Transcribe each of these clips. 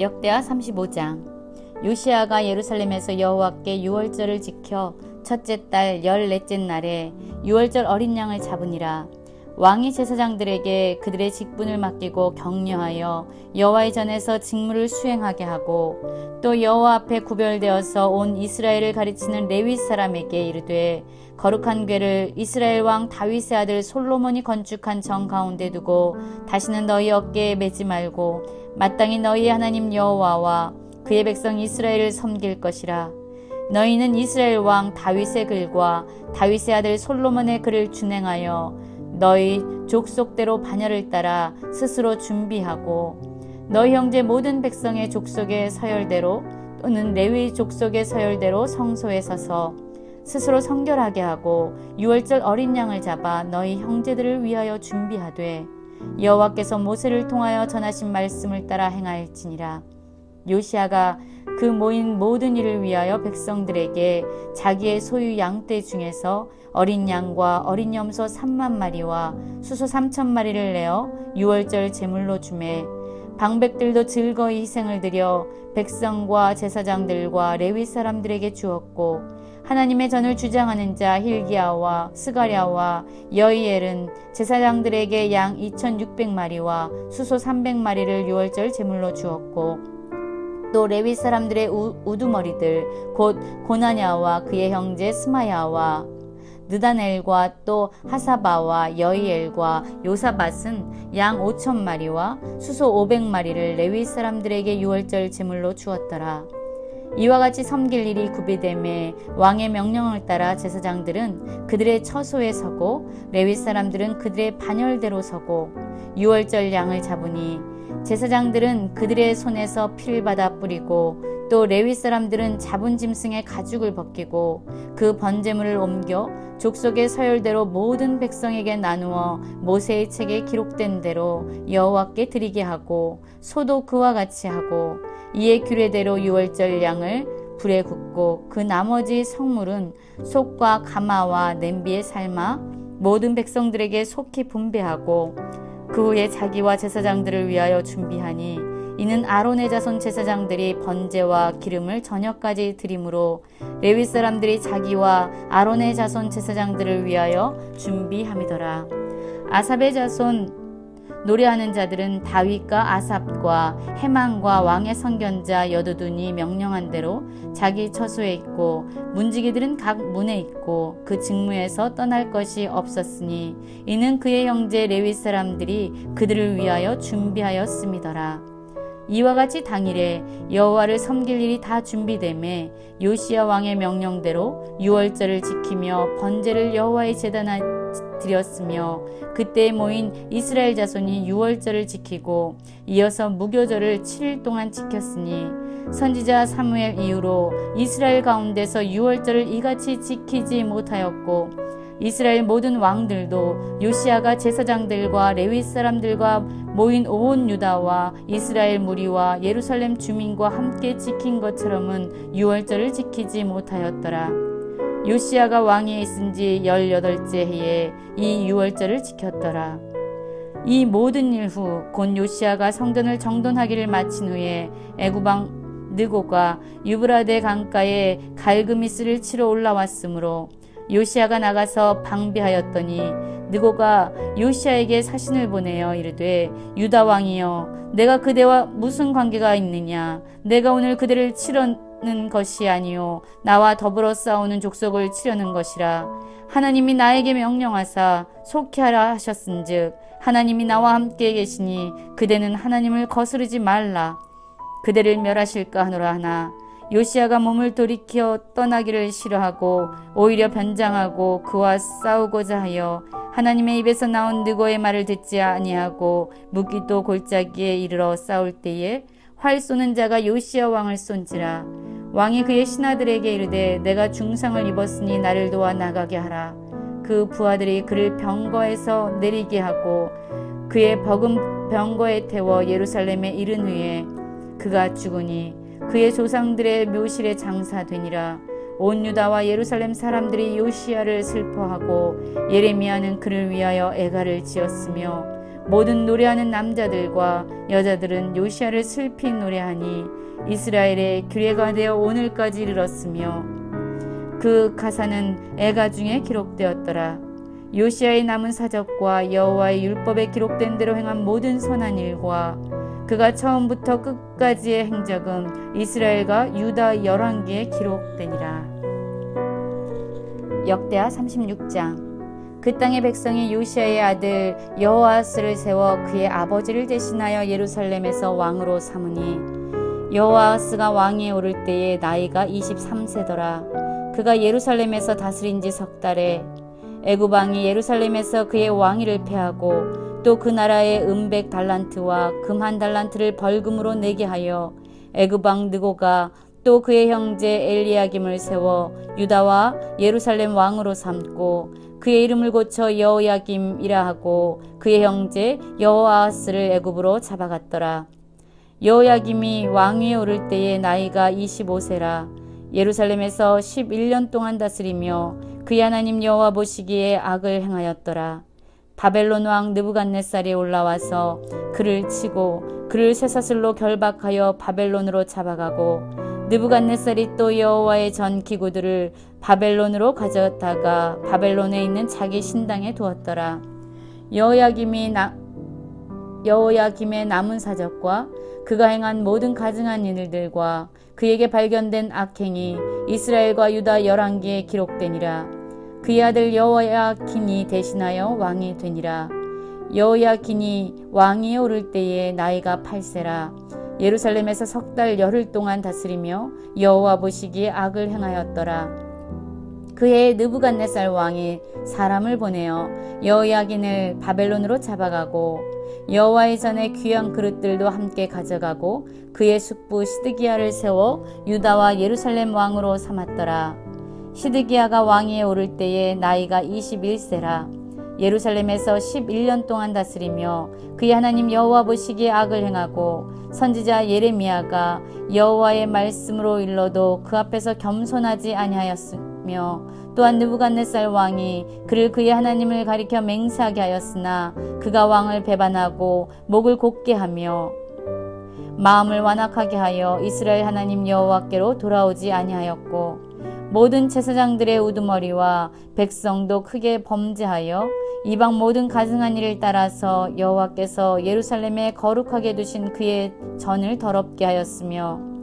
역대하 35장. 요시아가 예루살렘에서 여호와께 유월절을 지켜 첫째 달 열넷째 날에 유월절 어린 양을 잡으니라 왕이 제사장들에게 그들의 직분을 맡기고 격려하여 여호와의 전에서 직무를 수행하게 하고 또 여호와 앞에 구별되어서 온 이스라엘을 가르치는 레위 사람에게 이르되 거룩한 궤를 이스라엘 왕 다윗의 아들 솔로몬이 건축한 정 가운데 두고 다시는 너희 어깨에 매지 말고 마땅히 너희 하나님 여호와와 그의 백성 이스라엘을 섬길 것이라. 너희는 이스라엘 왕 다윗의 글과 다윗의 아들 솔로몬의 글을 준행하여 너희 족속대로 반열을 따라 스스로 준비하고 너희 형제 모든 백성의 족속의 서열대로 또는 레위 족속의 서열대로 성소에 서서 스스로 성결하게 하고 유월절 어린 양을 잡아 너희 형제들을 위하여 준비하되 여호와께서 모세를 통하여 전하신 말씀을 따라 행할지니라 요시아가 그 모인 모든 일을 위하여 백성들에게 자기의 소유 양떼 중에서 어린 양과 어린 염소 3만 마리와 수소 3천 마리를 내어 유월절 제물로 주매 방백들도 즐거이 희생을 드려 백성과 제사장들과 레위 사람들에게 주었고 하나님의 전을 주장하는 자 힐기야와 스가랴와 여이엘은 제사장들에게 양 2,600마리와 수소 300마리를 유월절 제물로 주었고 또 레위 사람들의 우, 우두머리들 곧 고나냐와 그의 형제 스마야와 느다넬과 또 하사바와 여이엘과 요사밭은 양 5천 마리와 수소 500마리를 레위 사람들에게 유월절 제물로 주었더라. 이와 같이 섬길 일이 구비됨에 왕의 명령을 따라 제사장들은 그들의 처소에 서고 레위 사람들은 그들의 반열대로 서고 유월절 양을 잡으니 제사장들은 그들의 손에서 피를 받아 뿌리고 또 레위 사람들은 잡은 짐승의 가죽을 벗기고 그 번제물을 옮겨 족속의 서열대로 모든 백성에게 나누어 모세의 책에 기록된 대로 여호와께 드리게 하고 소도 그와 같이 하고 이에 규례대로 유월절 양을 불에 굽고 그 나머지 성물은 속과 가마와 냄비에 삶아 모든 백성들에게 속히 분배하고 그 후에 자기와 제사장들을 위하여 준비하니 이는 아론의 자손 제사장들이 번제와 기름을 저녁까지 드림으로 레위 사람들이 자기와 아론의 자손 제사장들을 위하여 준비함이더라. 아삽의 자손 노래하는 자들은 다윗과 아삽과 해망과 왕의 선견자 여두둔이 명령한 대로 자기 처소에 있고 문지기들은 각 문에 있고 그 직무에서 떠날 것이 없었으니 이는 그의 형제 레위 사람들이 그들을 위하여 준비하였음이더라. 이와 같이 당일에 여호와를 섬길 일이 다 준비됨에 요시야 왕의 명령대로 유월절을 지키며 번제를 여호와의 제단에 드렸으며 그때 모인 이스라엘 자손이 유월절을 지키고 이어서 무교절을 7일 동안 지켰으니 선지자 사무엘 이후로 이스라엘 가운데서 유월절을 이같이 지키지 못하였고 이스라엘 모든 왕들도 요시아가 제사장들과 레위 사람들과 모인 온 유다와 이스라엘 무리와 예루살렘 주민과 함께 지킨 것처럼은 유월절을 지키지 못하였더라. 요시아가 왕위에 있은 지 열여덟째 해에 이 유월절을 지켰더라. 이 모든 일 후 곧 요시아가 성전을 정돈하기를 마친 후에 애구방 느고가 유브라데 강가에 갈그미스를 치러 올라왔으므로 요시아가 나가서 방비하였더니 느고가 요시아에게 사신을 보내어 이르되 유다 왕이여 내가 그대와 무슨 관계가 있느냐 내가 오늘 그대를 치려 는 것이 아니요 나와 더불어 싸우는 족속을 치려는 것이라. 하나님이 나에게 명령하사 속히 하라 하셨은즉 하나님이 나와 함께 계시니 그대는 하나님을 거스르지 말라. 그대를 멸하실까 하노라 하나 요시아가 몸을 돌이켜 떠나기를 싫어하고 오히려 변장하고 그와 싸우고자 하여 하나님의 입에서 나온 느고의 말을 듣지 아니하고 무기도 골짜기에 이르러 싸울 때에 활 쏘는 자가 요시아 왕을 쏜지라 왕이 그의 신하들에게 이르되 내가 중상을 입었으니 나를 도와 나가게 하라. 그 부하들이 그를 병거에서 내리게 하고 그의 버금 병거에 태워 예루살렘에 이른 후에 그가 죽으니 그의 조상들의 묘실에 장사되니라. 온 유다와 예루살렘 사람들이 요시아를 슬퍼하고 예레미야는 그를 위하여 애가를 지었으며 모든 노래하는 남자들과 여자들은 요시아를 슬피 노래하니 이스라엘의 규례가 되어 오늘까지 이르렀으며 그 가사는 애가 중에 기록되었더라. 요시아의 남은 사적과 여호와의 율법에 기록된 대로 행한 모든 선한 일과 그가 처음부터 끝까지의 행적은 이스라엘과 유다 열왕기에 기록되니라. 역대하 36장 그 땅의 백성이 요시아의 아들 여호아스를 세워 그의 아버지를 대신하여 예루살렘에서 왕으로 삼으니 여호아스가 왕위에 오를 때에 나이가 23세더라 그가 예루살렘에서 다스린 지 석 달에 애굽 왕이 예루살렘에서 그의 왕위를 패하고 또 그 나라의 은백 달란트와 금 한 달란트를 벌금으로 내게 하여 애굽 왕 느고가 또 그의 형제 엘리야김을 세워 유다와 예루살렘 왕으로 삼고 그의 이름을 고쳐 여호야김이라 하고 그의 형제 여호아스를 애굽으로 잡아갔더라. 여호야김이 왕위에 오를 때에 나이가 25세라 예루살렘에서 11년 동안 다스리며 그의 하나님 여호와 보시기에 악을 행하였더라. 바벨론 왕 느부갓네살이 올라와서 그를 치고 그를 쇠사슬로 결박하여 바벨론으로 잡아가고 느부갓네살이 또 여호와의 전 기구들을 바벨론으로 가져다가 바벨론에 있는 자기 신당에 두었더라. 여호야김이 나 여호야김의 남은 사적과 그가 행한 모든 가증한 일들과 그에게 발견된 악행이 이스라엘과 유다 열왕기에 기록되니라. 그의 아들 여호야킨이 대신하여 왕이 되니라. 여호야킨이 왕위에 오를 때에 나이가 8세라. 예루살렘에서 석 달 열흘 동안 다스리며 여호와 보시기에 악을 행하였더라. 그의 느부갓네살 왕이 사람을 보내어 여호야긴을 바벨론으로 잡아가고 여호와의 전에 귀한 그릇들도 함께 가져가고 그의 숙부 시드기야를 세워 유다와 예루살렘 왕으로 삼았더라. 시드기야가 왕위에 오를 때에 나이가 21세라. 예루살렘에서 11년 동안 다스리며 그의 하나님 여호와 보시기에 악을 행하고 선지자 예레미야가 여호와의 말씀으로 일러도 그 앞에서 겸손하지 아니하였 으며 또한 느부갓네살 왕이 그를 그의 하나님을 가리켜 맹세하게 하였으나 그가 왕을 배반하고 목을 곧게 하며 마음을 완악하게 하여 이스라엘 하나님 여호와께로 돌아오지 아니하였고 모든 제사장들의 우두머리와 백성도 크게 범죄하여 이방 모든 가증한 일을 따라서 여호와께서 예루살렘에 거룩하게 두신 그의 전을 더럽게 하였으며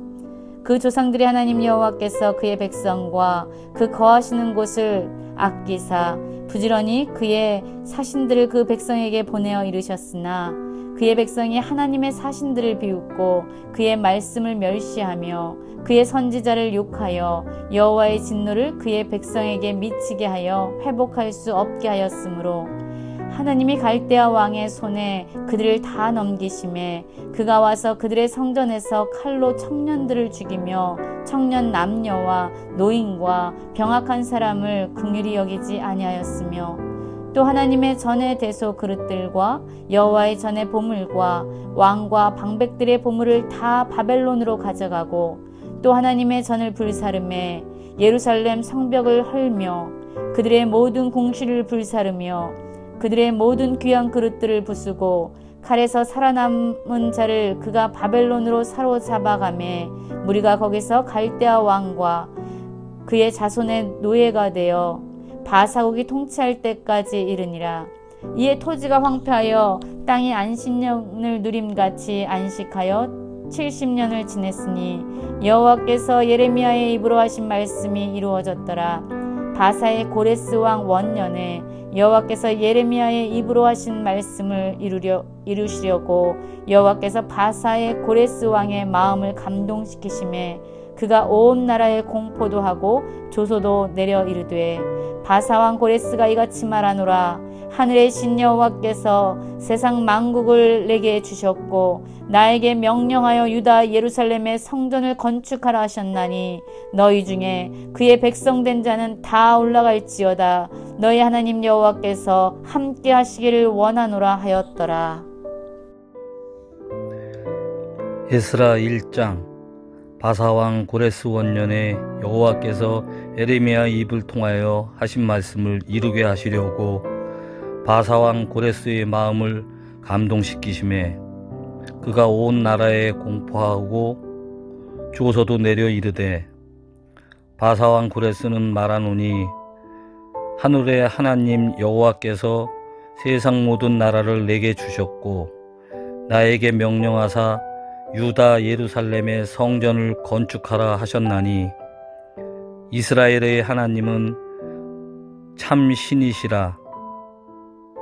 그 조상들의 하나님 여호와께서 그의 백성과 그 거하시는 곳을 아끼사 부지런히 그의 사신들을 그 백성에게 보내어 이르셨으나 그의 백성이 하나님의 사신들을 비웃고 그의 말씀을 멸시하며 그의 선지자를 욕하여 여호와의 진노를 그의 백성에게 미치게 하여 회복할 수 없게 하였으므로 하나님이 갈대아 왕의 손에 그들을 다 넘기심에 그가 와서 그들의 성전에서 칼로 청년들을 죽이며 청년 남녀와 노인과 병악한 사람을 긍휼히 여기지 아니하였으며 또 하나님의 전의 대소 그릇들과 여호와의 전의 보물과 왕과 방백들의 보물을 다 바벨론으로 가져가고 또 하나님의 전을 불사름해 예루살렘 성벽을 헐며 그들의 모든 궁시를 불사르며 그들의 모든 귀한 그릇들을 부수고 칼에서 살아남은 자를 그가 바벨론으로 사로잡아가매 무리가 거기서 갈대아 왕과 그의 자손의 노예가 되어 바사국이 통치할 때까지 이르니라. 이에 토지가 황폐하여 땅이 안식년을 누림같이 안식하여 70년을 지냈으니 여호와께서 예레미야의 입으로 하신 말씀이 이루어졌더라. 바사의 고레스 왕 원년에 여호와께서 예레미야의 입으로 하신 말씀을 이루려, 이루시려고 여호와께서 바사의 고레스 왕의 마음을 감동시키심에 그가 온 나라에 공포도 하고 조소도 내려 이르되 바사왕 고레스가 이같이 말하노라 하늘의 신 여호와께서 세상 만국을 내게 주셨고 나에게 명령하여 유다 예루살렘의 성전을 건축하라 하셨나니 너희 중에 그의 백성 된 자는 다 올라갈지어다. 너희 하나님 여호와께서 함께 하시기를 원하노라 하였더라. 에스라 1장. 바사왕 고레스 원년에 여호와께서 에레미야 입을 통하여 하신 말씀을 이루게 하시려고 바사왕 고레스의 마음을 감동시키심에 그가 온 나라에 공포하고 조서도 내려 이르되 바사왕 구레스는 말하노니 하늘의 하나님 여호와께서 세상 모든 나라를 내게 주셨고 나에게 명령하사 유다 예루살렘의 성전을 건축하라 하셨나니 이스라엘의 하나님은 참 신이시라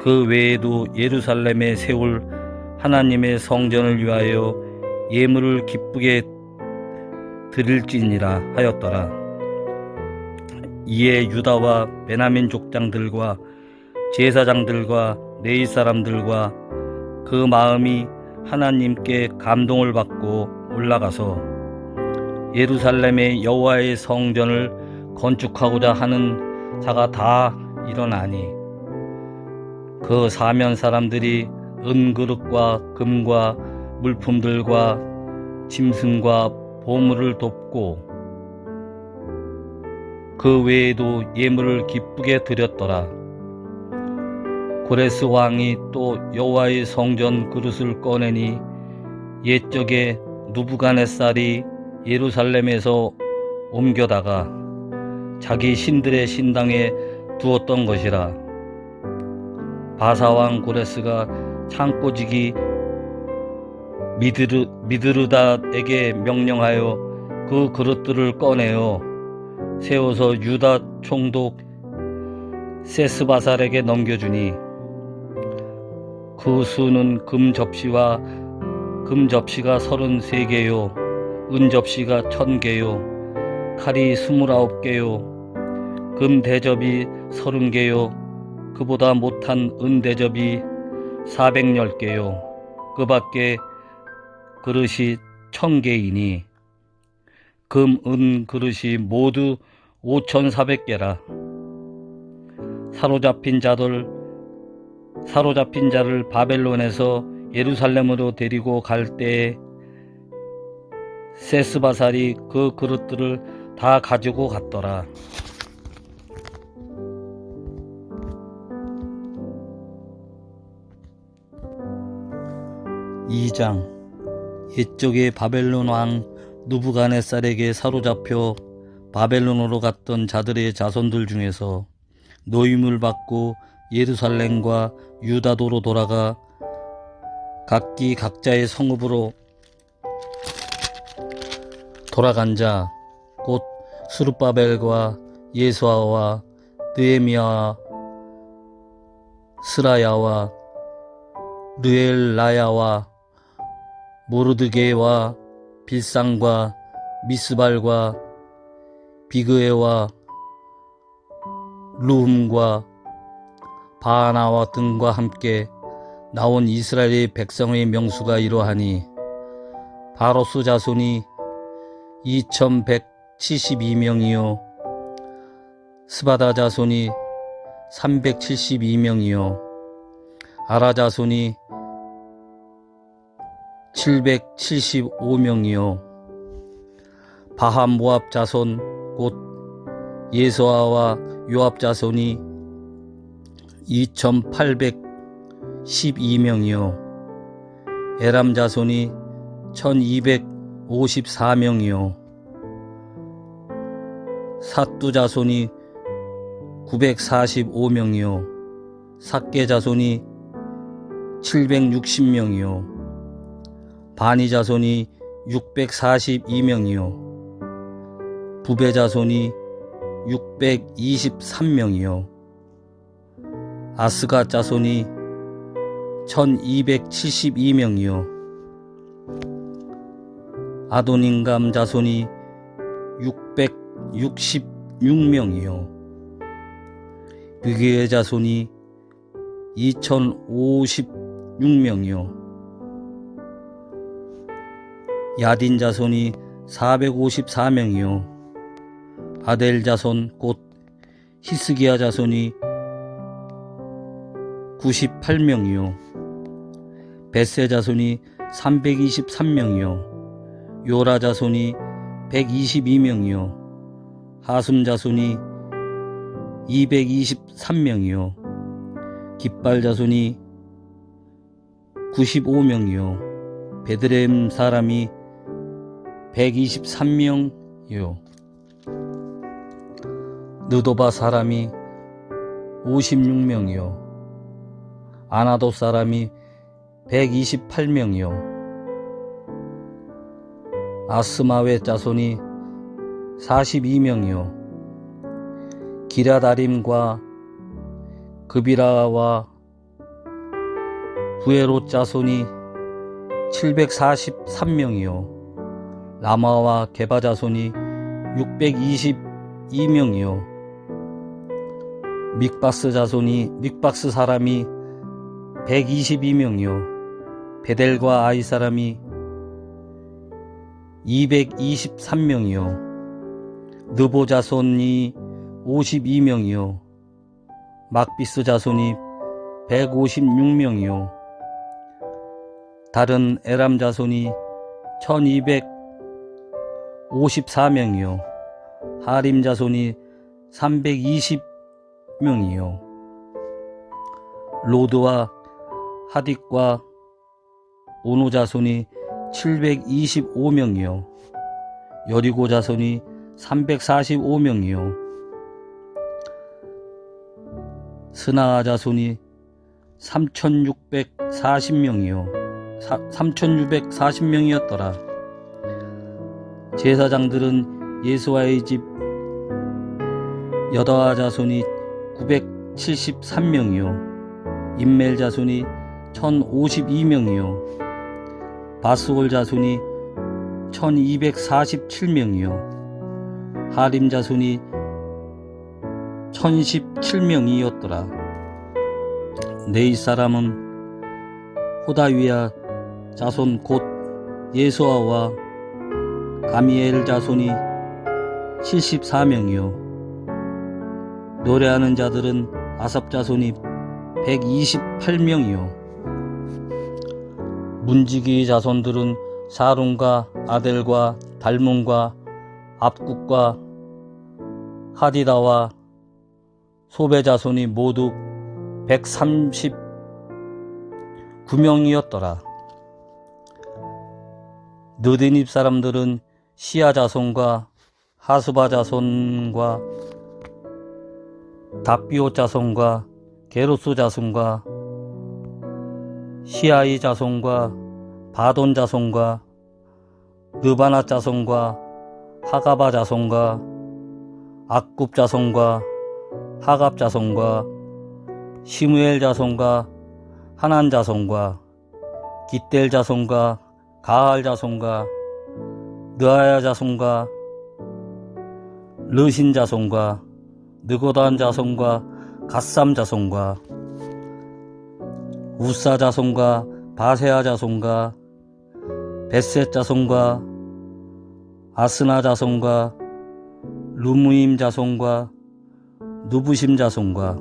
그 외에도 예루살렘에 세울 하나님의 성전을 위하여 예물을 기쁘게 드릴지니라 하였더라. 이에 유다와 베나민 족장들과 제사장들과 네이 사람들과 그 마음이 하나님께 감동을 받고 올라가서 예루살렘의 여호와의 성전을 건축하고자 하는 자가 다 일어나니 그 사면 사람들이 은그릇과 금과 물품들과 짐승과 보물을 돕고 그 외에도 예물을 기쁘게 드렸더라. 고레스 왕이 또 여호와의 성전 그릇을 꺼내니 옛적에 누부갓네살이 예루살렘에서 옮겨다가 자기 신들의 신당에 두었던 것이라. 바사왕 고레스가 창고지기 미드르, 미드르닷에게 명령하여 그 그릇들을 꺼내어 세워서 유다 총독 세스바살에게 넘겨주니 그 수는 금 접시와 금 접시가 서른세 개요 은 접시가 천 개요 칼이 스물아홉 개요 금 대접이 서른 개요 그보다 못한 은 대접이 사백열 개요 그 밖에 그릇이 천 개이니 금, 은 그릇이 모두 오천사백 개라 사로잡힌 자들 사로잡힌 자를 바벨론에서 예루살렘으로 데리고 갈 때에 세스바살이 그 그릇들을 다 가지고 갔더라. 2장 옛적에 바벨론 왕 누부갓네살에게 사로잡혀 바벨론으로 갔던 자들의 자손들 중에서 노임을 받고 예루살렘과 유다도로 돌아가 각기 각자의 성읍으로 돌아간 자 곧 수르바벨과 예수아와 느에미아와 스라야와 르엘라야와 모르드게와 빌상과 미스발과 비그에와 루흠과 바하나와 등과 함께 나온 이스라엘의 백성의 명수가 이러하니 바로스 자손이 2172명이요 스바다 자손이 372명이요 아라 자손이 775명이요. 바하 모압 자손 곧 예소아와 요압 자손이 2812명이요. 에람 자손이 1254명이요. 사뚜 자손이 945명이요. 삭게 자손이 760명이요 바니 자손이 642명이요. 부배 자손이 623명이요. 아스가 자손이 1272명이요. 아도닌감 자손이 666명이요. 비게의 자손이 2056 456명이요 야딘 자손이 454명이요. 아델 자손 곧 히스기야 자손이 98명이요. 베세 자손이 323명이요. 요라 자손이 122명이요. 하숨 자손이 223명이요. 깃발 자손이 95명이요. 베드레헴 사람이 123명이요. 느도바 사람이 56명이요. 아나도 사람이 128명이요. 아스마웨 자손이 42명이요. 기라다림과 그비라와 부에롯 자손이 743명이요 라마와 게바 자손이 622명이요. 믹바스 자손이 믹박스 사람이 122명이요. 베델과 아이 사람이 223명이요. 느보 자손이 52명이요. 막비스 자손이 156명이요. 다른 에람 자손이 1254명이요. 하림 자손이 320명이요. 로드와 하딕과 오노 자손이 725명이요. 여리고 자손이 345명이요. 스나아 자손이 3640명이요. 3640명이었더라 제사장들은 예수와의 집 여다와 자손이 973명이요. 인멜 자손이 1052명이요. 바스올 자손이 1247명이요. 하림 자손이 1017명이었더라. 네이 사람은 호다위야 자손 곧 예수아와 가미엘 자손이 74명이요 노래하는 자들은 아삽 자손이 128명이요 문지기 자손들은 사룬과 아델과 달문과 압국과 하디다와 소베 자손이 모두 139명이었더라. 느디닙 사람들은 시아 자손과 하수바 자손과 다비오 자손과 게로스 자손과 시아이 자손과 바돈 자손과 느바나 자손과 하가바 자손과 악굽 자손과 하갑 자손과 시무엘 자손과 하난 자손과 기델 자손과 가할 자손과 느아야 자손과 르신 자손과 느고단 자손과 갓삼 자손과 우사 자손과 바세아 자손과 베셋 자손과 아스나 자손과 루무임 자손과 누부심 자손과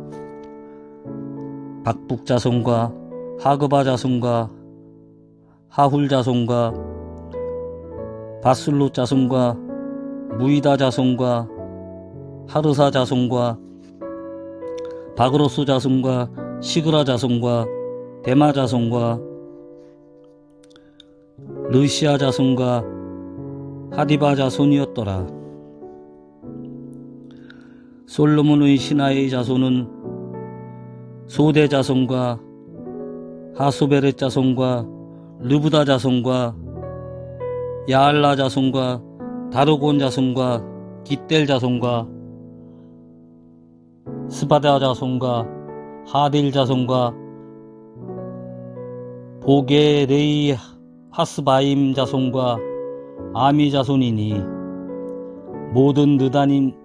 박북 자손과 하그바 자손과 하훌 자손과 바술로 자손과 무이다 자손과 하르사 자손과 바그로스 자손과 시그라 자손과 데마 자손과 르시아 자손과 하디바 자손이었더라. 솔로몬의 신하의 자손은 소대 자손과 하소베렛 자손과 르부다 자손과 야알라 자손과 다르곤 자손과 기델 자손과 스바다 자손과 하딜 자손과 보게레이 하스바임 자손과 아미 자손이니 모든 느다님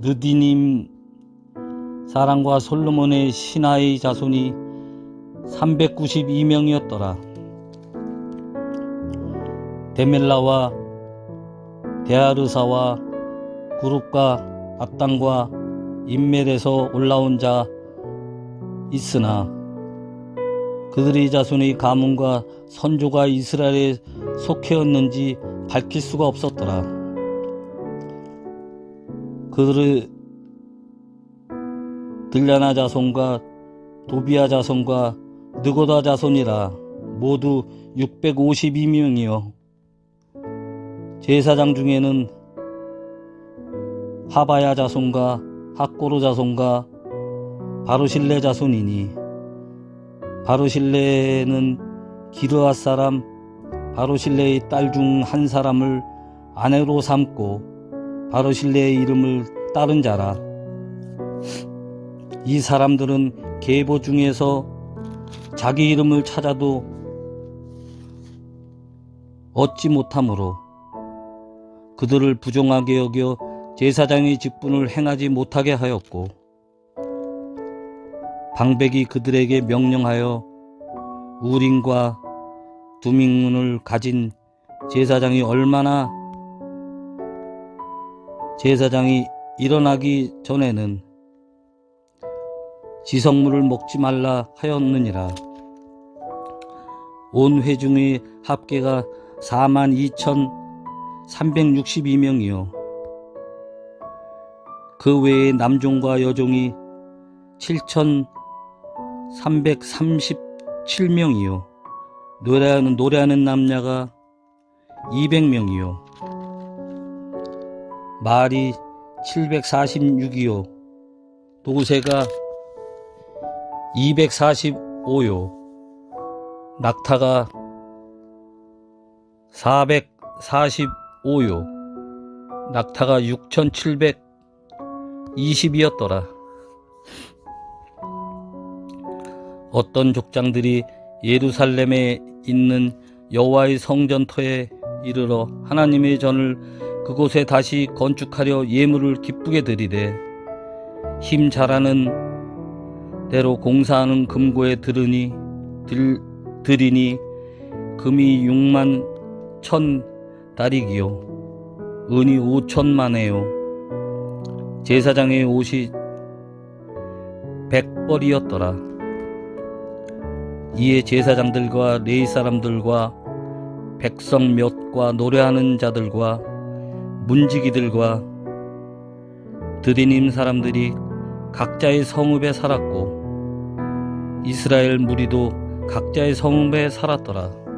느디님 사랑과 솔로몬의 신하의 자손이 392명이었더라. 데멜라와 데아르사와 구룹과 악당과 인멜에서 올라온 자 있으나 그들의 자손의 가문과 선조가 이스라엘에 속해였는지 밝힐 수가 없었더라. 그들의 들ля나 자손과 도비아 자손과 느고다 자손이라 모두 652명이요. 제사장 중에는 하바야 자손과 학고로 자손과 바로실레 자손이니 바로실레는 기르앗 사람 바로실레의 딸 중 한 사람을 아내로 삼고 바로실레의 이름을 따른 자라. 이 사람들은 계보 중에서 자기 이름을 찾아도 얻지 못하므로 그들을 부정하게 여겨 제사장의 직분을 행하지 못하게 하였고 방백이 그들에게 명령하여 우림과 두민문을 가진 제사장이 얼마나 제사장이 일어나기 전에는 지성물을 먹지 말라 하였느니라. 온 회중의 합계가 4만 2,362명이요. 그 외에 남종과 여종이 7,337명이요. 노래하는, 노래하는 남녀가 200명이요. 말이 746이요. 노새가 245요. 낙타가 445요. 낙타가 6720이었더라. 어떤 족장들이 예루살렘에 있는 여호와의 성전터에 이르러 하나님의 전을 그곳에 다시 건축하려 예물을 기쁘게 드리되 힘 잘하는 대로 공사하는 금고에 들으니 들, 들이니 금이 6만 천 다리기요. 은이 5천만에요. 제사장의 옷이 백벌이었더라. 이에 제사장들과 레이 사람들과 백성 몇과 노래하는 자들과 문지기들과 드리님 사람들이 각자의 성읍에 살았고 이스라엘 무리도 각자의 성읍에 살았더라.